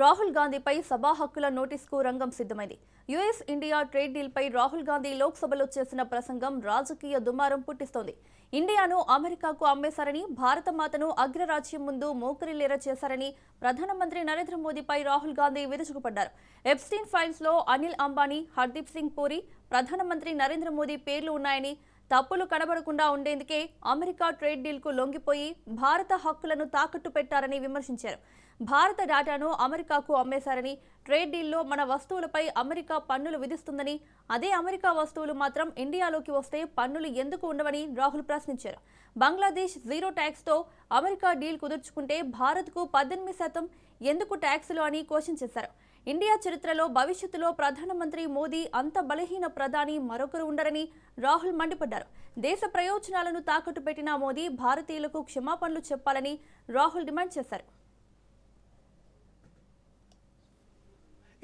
రాహుల్ గాంధీపై సభా హక్కుల నోటీసుకు రంగం సిద్ధమైంది. యుఎస్ ఇండియా ట్రేడ్ డీల్పై రాహుల్ గాంధీ లోక్సభలో చేసిన ప్రసంగం రాజకీయ దుమారం పుట్టిస్తోంది. ఇండియాను అమెరికాకు అమ్మేశారని భారత మాతను అగ్రరాజ్యం ముందు మోకరిల్లేర చేశారని ప్రధానమంత్రి నరేంద్ర మోదీపై రాహుల్ గాంధీ విరుచుకుపడ్డారు. ఎప్స్టీన్ ఫైల్స్లో అనిల్ అంబానీ హర్దీప్ సింగ్ పూరి ప్రధానమంత్రి నరేంద్ర మోదీ పేర్లు ఉన్నాయని తప్పులు కనబడకుండా ఉండేందుకే అమెరికా ట్రేడ్ డీల్కు లొంగిపోయి భారత హక్కులను తాకట్టు పెట్టారని విమర్శించారు. భారత డాటాను అమెరికాకు అమ్మేశారని ట్రేడ్ డీల్లో మన వస్తువులపై అమెరికా పన్నులు విధిస్తుందని అదే అమెరికా వస్తువులు మాత్రం ఇండియాలోకి వస్తే పన్నులు ఎందుకు ఉండవని రాహుల్ ప్రశ్నించారు. బంగ్లాదేశ్ జీరో ట్యాక్స్తో అమెరికా డీల్ కుదుర్చుకుంటే భారత్కు పద్దెనిమిది శాతం ఎందుకు ట్యాక్సులు అని క్వశ్చన్ చేశారు. ఇండియా చరిత్రలో భవిష్యత్తులో ప్రధానమంత్రి మోదీ అంత బలహీన ప్రధాని మరొకరు ఉండరని రాహుల్ మండిపడ్డారు. దేశ ప్రయోజనాలను తాకట్టు పెట్టిన మోదీ భారతీయులకు క్షమాపణలు చెప్పాలని రాహుల్ డిమాండ్ చేశారు.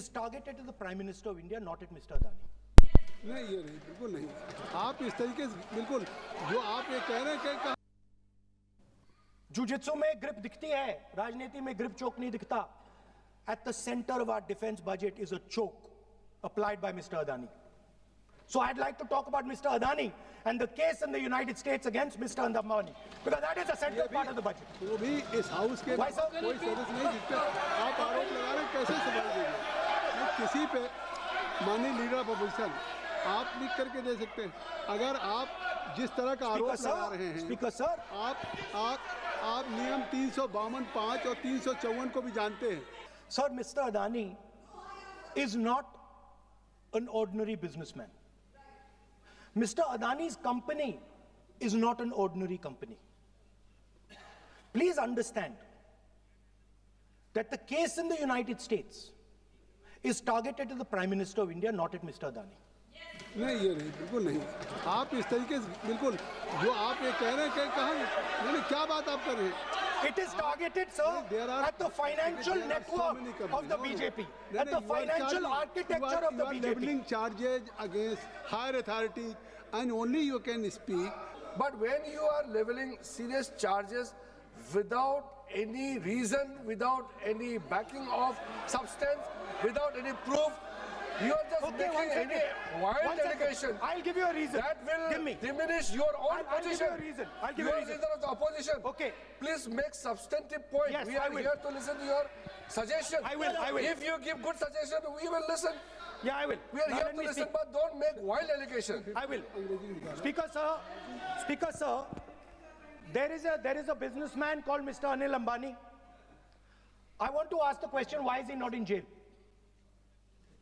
Is targeted at the Prime Minister of India, not at Mr. Adani. नहीं ये नहीं बिल्कुल नहीं आप इस तरीके से बिल्कुल जो आप ये कह रहे हैं कि जुजित्सु में ग्रिप दिखती है राजनीति में ग्रिप चोक नहीं दिखता at the centre of our defence budget is a choke applied by Mr. Adani. So I'd like to talk about Mr. Adani and the case in the United States against Mr. Andamani because that is a central part of the budget. वो भी इस house के कोई सदस्य नहीं जिस पे आप आरोप लगा रहे कैसे संभाल नहीं, किसी पे मानी लीडर ऑफ़ अपोजिशन आप लिख करके दे सकते हैं। अगर आप जिस तरह का आरोप लगा रहे हैं सर आप आप आप नियम तीन सौ बावन पाँच और तीन सौ चौवन को भी जानते हैं। Sir mister Adani is not an ordinary businessman mister Adani company is not an ordinary company please understand that the case in the United States is targeted at the Prime Minister of India, not at Mr. Adani. नहीं ये नहीं बिल्कुल नहीं आप इस तरीके से बिल्कुल जो आप ये कह रहे हैं कि कहा नहीं नहीं, क्या बात आप कर रहे हैं It is targeted, sir, There are- at the financial there are so network many of companies. the No, no. BJP, No, at no, the you are financial charging- you architecture are- of the you are BJP. leveling charges against higher authorities and only you can speak But when you are leveling serious charges without any reason, without any backing of substance, without any proof, you are just Okay, making any wild One allegation. I'll give you a reason. That will Give me. diminish your own I'll- I'll give you a reason. I'll give you a are reason. leader of the opposition. Okay. Please make substantive point. Yes, we are here to listen to your suggestion. I will, I will. If you give good suggestion, we will listen. Yeah, I will. We are Now here to listen, speak. but don't make wild allegation. I will. Speaker, sir. Speaker, sir. There is a there is a businessman called Mr. Anil Ambani. I want to ask the question: Why is he not in jail?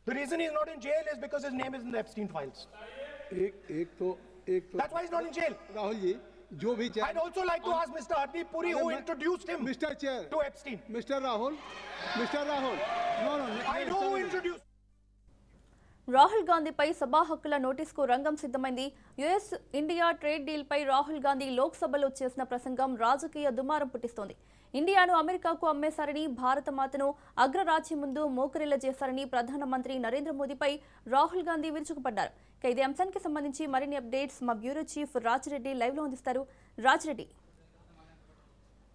The reason he's not in jail is because his name is in the Epstein files. एक एक तो एक तो That's why he's not in jail. Rahul ji जो भी I'd also like to ask Mr. Hardeep Puri, who introduced him mister chair to Epstein. Mister Rahul mister Rahul no no I know who introduced. Rahul గాంధీపై సభా హక్కుల నోటీసుకు రంగం సిద్ధమైంది. US India trade డీల్పై రాహుల్ గాంధీ లోక్సభలో చేసిన ప్రసంగం రాజకీయ దుమారం పుట్టిస్తోంది. ఇండియాను అమెరికాకు అమ్మేశారని భారత మాతను అగ్రరాజ్యం ముందు మోకరిల్ల చేశారని ప్రధానమంత్రి నరేంద్ర మోదీపై రాహుల్ గాంధీ విరుచుకుపడ్డారు. ఇక ఇదే అంశానికి సంబంధించి మరిన్ని అప్డేట్స్ మా బ్యూరో చీఫ్ రాజిరెడ్డి లైవ్లో అందిస్తారు. రాజిరెడ్డి.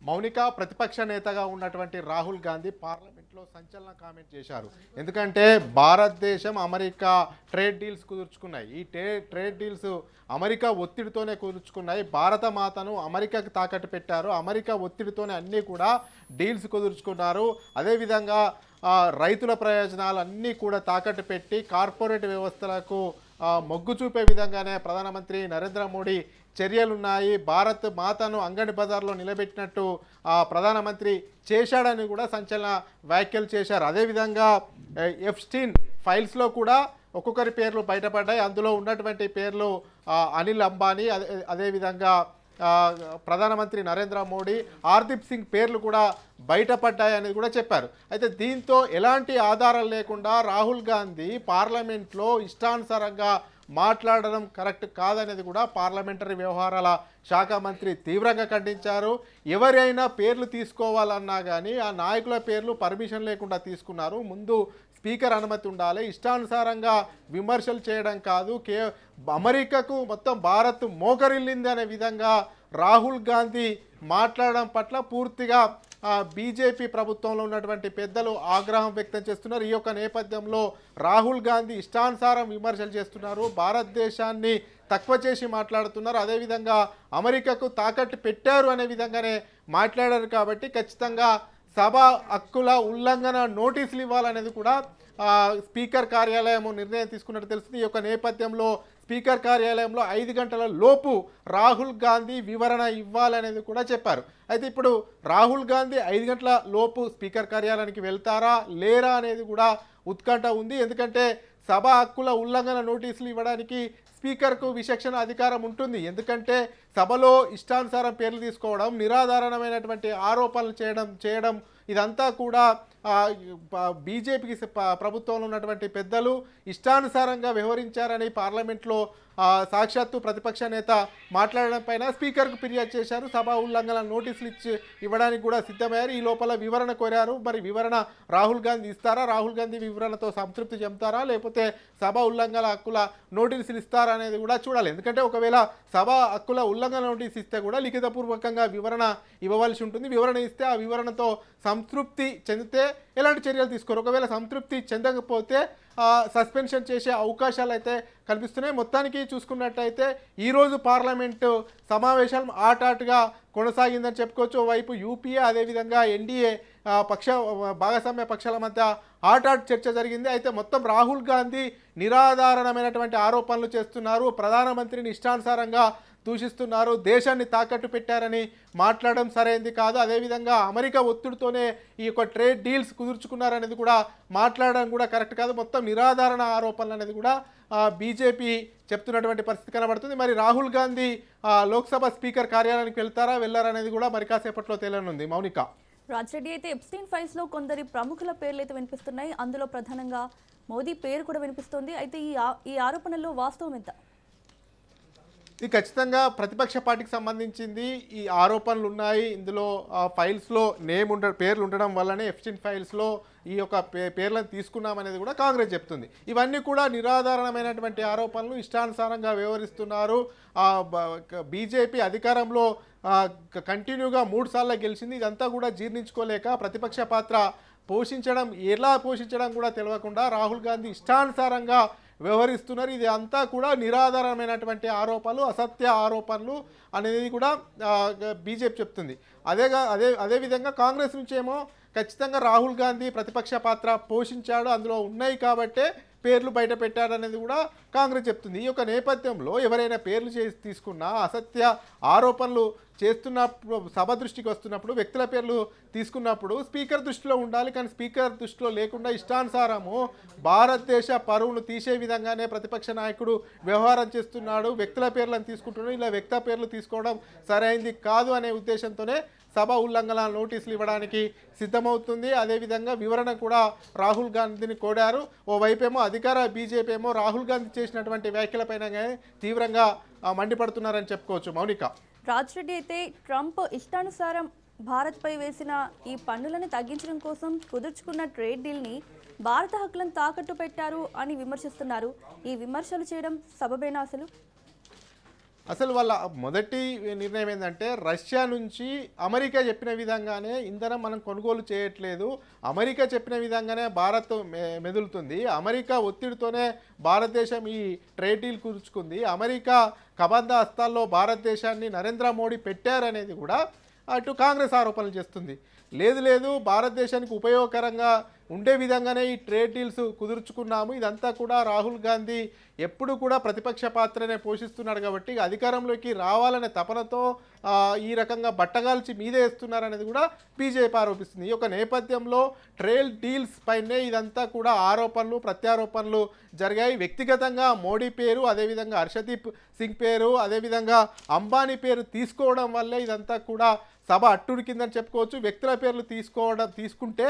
మౌనిక ప్రతిపక్ష నేతగా ఉన్నటువంటి రాహుల్ గాంధీ పార్లమెంట్లో సంచలన కామెంట్ చేశారు. ఎందుకంటే భారతదేశం అమెరికా ట్రేడ్ డీల్స్ కుదుర్చుకున్నాయి. ఈ ట్రే ట్రేడ్ డీల్స్ అమెరికా ఒత్తిడితోనే కుదుర్చుకున్నాయి. భారత మాతను అమెరికాకి తాకట్టు పెట్టారు. అమెరికా ఒత్తిడితోనే అన్నీ కూడా డీల్స్ కుదుర్చుకున్నారు. అదేవిధంగా రైతుల ప్రయోజనాలు అన్నీ కూడా తాకట్టు పెట్టి కార్పొరేట్ వ్యవస్థలకు మొగ్గు చూపే విధంగానే ప్రధానమంత్రి నరేంద్ర మోడీ చర్యలున్నాయి. భారత్ మాతను అంగడి బజార్లో నిలబెట్టినట్టు ప్రధానమంత్రి చేశాడని కూడా సంచలన వ్యాఖ్యలు చేశారు. అదేవిధంగా ఎఫ్స్టీన్ ఫైల్స్లో కూడా ఒక్కొక్కరి పేర్లు బయటపడ్డాయి. అందులో ఉన్నటువంటి పేర్లు అనిల్ అంబానీ అదే అదేవిధంగా ప్రధానమంత్రి నరేంద్ర మోడీ హార్దీప్ సింగ్ పేర్లు కూడా బయటపడ్డాయని కూడా చెప్పారు. అయితే దీంతో ఎలాంటి ఆధారాలు లేకుండా రాహుల్ గాంధీ పార్లమెంట్లో ఇష్టానుసారంగా మాట్లాడడం కరెక్ట్ కాదనేది కూడా పార్లమెంటరీ వ్యవహారాల శాఖ మంత్రి తీవ్రంగా ఖండించారు. ఎవరైనా పేర్లు తీసుకోవాలన్నా కానీ ఆ నాయకుల పేర్లు పర్మిషన్ లేకుండా తీసుకున్నారు. ముందు స్పీకర్ అనుమతి ఉండాలి. ఇష్టానుసారంగా విమర్శలు చేయడం కాదు. కే అమెరికాకు మొత్తం భారత్ మోకరిల్లింది అనే విధంగా రాహుల్ గాంధీ మాట్లాడడం పట్ల పూర్తిగా బీజేపీ ప్రభుత్వంలో ఉన్నటువంటి పెద్దలు ఆగ్రహం వ్యక్తం చేస్తున్నారు. ఈ యొక్క నేపథ్యంలో రాహుల్ గాంధీ ఇష్టానుసారం విమర్శలు చేస్తున్నారు. భారతదేశాన్ని తక్కువ చేసి మాట్లాడుతున్నారు. అదేవిధంగా అమెరికాకు తాకట్టు పెట్టారు అనే విధంగానే మాట్లాడారు కాబట్టి ఖచ్చితంగా సభ హక్కుల ఉల్లంఘన నోటీసులు ఇవ్వాలనేది కూడా స్పీకర్ కార్యాలయం నిర్ణయం తీసుకున్నట్టు తెలుస్తుంది. ఈ యొక్క నేపథ్యంలో స్పీకర్ కార్యాలయంలో ఐదు గంటల లోపు రాహుల్ గాంధీ వివరణ ఇవ్వాలనేది కూడా చెప్పారు. అయితే ఇప్పుడు రాహుల్ గాంధీ ఐదు గంటల లోపు స్పీకర్ కార్యాలయానికి వెళ్తారా లేరా అనేది కూడా ఉత్కంఠ ఉంది. ఎందుకంటే సభ హక్కుల ఉల్లంఘన నోటీసులు ఇవ్వడానికి స్పీకర్కు విచక్షణ అధికారం ఉంటుంది. ఎందుకంటే సభలో ఇష్టానుసారం పేర్లు తీసుకోవడం నిరాధారణమైనటువంటి ఆరోపణలు చేయడం చేయడం ఇదంతా కూడా బీజేపీకి ప్రభుత్వంలో ఉన్నటువంటి పెద్దలు ఇష్టానుసారంగా వ్యవహరించారని పార్లమెంట్లో సాక్షాత్తు ప్రతిపక్ష నేత మాట్లాడడం పైన స్పీకర్కు ఫిర్యాదు చేశారు. సభ ఉల్లంఘన నోటీసులు ఇచ్చి ఇవ్వడానికి కూడా సిద్ధమయ్యారు. ఈ లోపల వివరణ కోరారు. మరి వివరణ రాహుల్ గాంధీ ఇస్తారా? రాహుల్ గాంధీ వివరణతో సంతృప్తి చెందుతారా? లేకపోతే సభ ఉల్లంఘన హక్కుల నోటీసులు ఇస్తారా అనేది కూడా చూడాలి. ఎందుకంటే ఒకవేళ సభ హక్కుల ఉల్లంఘన నోటీస్ ఇస్తే కూడా లిఖితపూర్వకంగా వివరణ ఇవ్వవలసి ఉంటుంది. వివరణ ఇస్తే ఆ వివరణతో సంతృప్తి చెందితే ఎలాంటి చర్యలు తీసుకోరు. ఒకవేళ సంతృప్తి చెందకపోతే సస్పెన్షన్ చేసే అవకాశాలు అయితే కనిపిస్తున్నాయి మొత్తానికి చూసుకున్నట్టయితే ఈరోజు పార్లమెంటు సమావేశం ఆటాటుగా కొనసాగిందని చెప్పుకోవచ్చు. వైపు యూపీఏ అదేవిధంగా ఎన్డీఏ పక్ష భాగస్వామ్య పక్షాల మధ్య ఆటాట్ చర్చ జరిగింది. అయితే మొత్తం రాహుల్ గాంధీ నిరాధారణమైనటువంటి ఆరోపణలు చేస్తున్నారు. ప్రధానమంత్రిని ఇష్టానుసారంగా దూషిస్తున్నారు దేశాన్ని తాకట్టు పెట్టారని మాట్లాడడం సరైంది కాదు. అదేవిధంగా అమెరికా ఒత్తిడితోనే ఈ యొక్క ట్రేడ్ డీల్స్ కుదుర్చుకున్నారనేది కూడా మాట్లాడడం కూడా కరెక్ట్ కాదు. మొత్తం నిరాధారణ ఆరోపణలు అనేది కూడా బీజేపీ చెప్తున్నటువంటి పరిస్థితి కనబడుతుంది. మరి రాహుల్ గాంధీ లోక్సభ స్పీకర్ కార్యాలయానికి వెళ్తారా వెళ్ళారనేది కూడా మరి కాసేపట్లో తేలనుంది. మౌనిక. రాజ్రెడ్డి అయితే ఎప్స్టీన్ ఫైల్స్లో కొందరి ప్రముఖుల పేర్లు అయితే వినిపిస్తున్నాయి. అందులో ప్రధానంగా మోదీ పేరు కూడా వినిపిస్తుంది. అయితే ఈ ఆ- ఈ ఆరోపణల్లో వాస్తవం ఎంత? ఇది ఖచ్చితంగా ప్రతిపక్ష పార్టీకి సంబంధించింది ఈ ఆరోపణలు ఉన్నాయి. ఇందులో ఫైల్స్లో నేమ్ ఉండ పేర్లు ఉండడం వల్లనే ఎఫ్సిన్ ఫైల్స్లో ఈ యొక్క పే పేర్లను తీసుకున్నామనేది కూడా కాంగ్రెస్ చెప్తుంది. ఇవన్నీ కూడా నిరాధారణమైనటువంటి ఆరోపణలు ఇష్టానుసారంగా వ్యవహరిస్తున్నారు. బీజేపీ అధికారంలో కంటిన్యూగా మూడు సార్లు గెలిచింది. ఇదంతా కూడా జీర్ణించుకోలేక ప్రతిపక్ష పాత్ర పోషించడం ఎలా పోషించడం కూడా తెలియకుండా రాహుల్ గాంధీ ఇష్టానుసారంగా వ్యవహరిస్తున్నారు. ఇది అంతా కూడా నిరాధారమైనటువంటి ఆరోపణలు అసత్య ఆరోపణలు అనేది కూడా బీజేపీ చెప్తుంది. అదేగా అదే అదేవిధంగా కాంగ్రెస్ నుంచేమో ఖచ్చితంగా రాహుల్ గాంధీ ప్రతిపక్ష పాత్ర పోషించాడు. అందులో ఉన్నాయి కాబట్టే పేర్లు బయట పెట్టారనేది కూడా కాంగ్రెస్ చెప్తుంది. ఈ యొక్క నేపథ్యంలో ఎవరైనా పేర్లు చేసి తీసుకున్నా అసత్య ఆరోపణలు చేస్తున్నప్పుడు సభ దృష్టికి వస్తున్నప్పుడు వ్యక్తుల పేర్లు తీసుకున్నప్పుడు స్పీకర్ దృష్టిలో ఉండాలి. కానీ స్పీకర్ దృష్టిలో లేకుండా ఇష్టానుసారము భారతదేశ పరువును తీసే విధంగానే ప్రతిపక్ష నాయకుడు వ్యవహారం చేస్తున్నాడు. వ్యక్తుల పేర్లను తీసుకుంటున్నాడు. ఇలా వ్యక్త పేర్లు తీసుకోవడం సరైంది కాదు అనే ఉద్దేశంతోనే సభ ఉల్లంఘన నోటీసులు ఇవ్వడానికి సిద్ధమవుతుంది. అదేవిధంగా వివరణ కూడా రాహుల్ గాంధీని కోడారు ఓవైపేమో అధికార బీజేపీ ఏమో రాహుల్ గాంధీ చేసినటువంటి వ్యాఖ్యలపైన తీవ్రంగా మండిపడుతున్నారని చెప్పుకోవచ్చు. మౌనిక. రాజ్రెడ్డి అయితే ట్రంప్ ఇష్టానుసారం భారత్పై వేసిన ఈ పన్నులను తగ్గించడం కోసం కుదుర్చుకున్న ట్రేడ్ డీల్ని భారత హక్కులను తాకట్టు పెట్టారు అని విమర్శిస్తున్నారు. ఈ విమర్శలు చేయడం సబబేనా అసలు? అసలు వాళ్ళ మొదటి నిర్ణయం ఏంటంటే రష్యా నుంచి అమెరికా చెప్పిన విధంగానే ఇంధనం మనం కొనుగోలు చేయట్లేదు. అమెరికా చెప్పిన విధంగానే భారత్ మె- మెదులుతుంది. అమెరికా ఒత్తిడితోనే భారతదేశం ఈ ట్రేడ్ డీల్ కూర్చుకుంది అమెరికా కబంధ హస్తాల్లో భారతదేశాన్ని నరేంద్ర మోడీ పెట్టారనేది కూడా అటు కాంగ్రెస్ ఆరోపణలు చేస్తుంది. లేదు లేదు భారతదేశానికి ఉపయోగకరంగా ఉండే విధంగానే ఈ ట్రేడ్ డీల్స్ కుదుర్చుకున్నాము. ఇదంతా కూడా రాహుల్ గాంధీ ఎప్పుడు కూడా ప్రతిపక్ష పాత్రనే పోషిస్తున్నాడు కాబట్టి అధికారంలోకి రావాలనే తపనతో ఈ రకంగా బట్టగాల్చి మీదే వేస్తున్నారనేది కూడా బీజేపీ ఆరోపిస్తుంది. ఈ యొక్క నేపథ్యంలో ట్రేడ్ డీల్స్ పైనే ఇదంతా కూడా ఆరోపణలు ప్రత్యారోపణలు జరిగాయి. వ్యక్తిగతంగా మోడీ పేరు అదేవిధంగా హర్షదీప్ సింగ్ పేరు అదేవిధంగా అంబానీ పేరు తీసుకోవడం వల్లే ఇదంతా కూడా సభ అట్టుడికిందని చెప్పుకోవచ్చు. వ్యక్తుల పేర్లు తీసుకోవడం తీసుకుంటే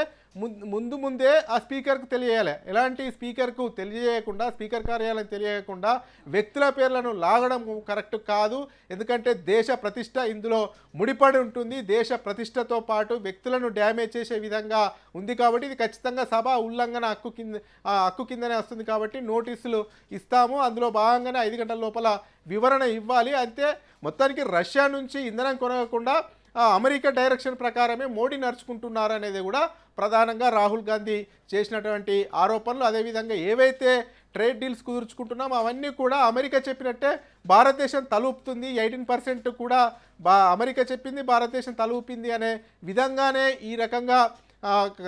ముందు ముందే ఆ స్పీకర్కు తెలియజేయాలి. ఎలాంటి స్పీకర్కు తెలియజేయకుండా స్పీకర్ కార్యాలయం తెలియకుండా వ్యక్తుల పేర్లను లాగడం కరెక్ట్ కాదు. ఎందుకంటే దేశ ప్రతిష్ట ఇందులో ముడిపడి ఉంటుంది. దేశ ప్రతిష్టతో పాటు వ్యక్తులను డ్యామేజ్ చేసే విధంగా ఉంది కాబట్టి ఇది ఖచ్చితంగా సభ ఉల్లంఘన హక్కు కింద హక్కు కిందనే వస్తుంది కాబట్టి నోటీసులు ఇస్తాము. అందులో భాగంగానే ఐదు గంటల లోపల వివరణ ఇవ్వాలి. అయితే మొత్తానికి రష్యా నుంచి ఇంధనం కొనకుండా అమెరికా డైరెక్షన్ ప్రకారమే మోడీ నడుచుకుంటున్నారు అనేది కూడా ప్రధానంగా రాహుల్ గాంధీ చేసినటువంటి ఆరోపణలు. అదేవిధంగా ఏవైతే ట్రేడ్ డీల్స్ కుదుర్చుకుంటున్నామో అవన్నీ కూడా అమెరికా చెప్పినట్టే భారతదేశం తలూపుతుంది. ఎయిటీన్ పర్సెంట్ కూడా బా అమెరికా చెప్పింది భారతదేశం తలూపింది అనే విధంగానే ఈ రకంగా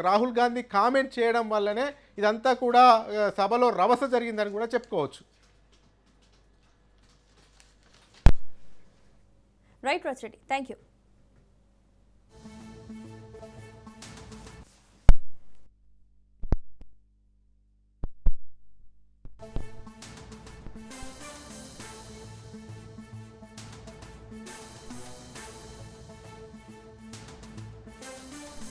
రాహుల్ గాంధీ కామెంట్ చేయడం వల్లనే ఇదంతా కూడా సభలో రవస జరిగిందని కూడా చెప్పుకోవచ్చు. Right Raj Reddy thank you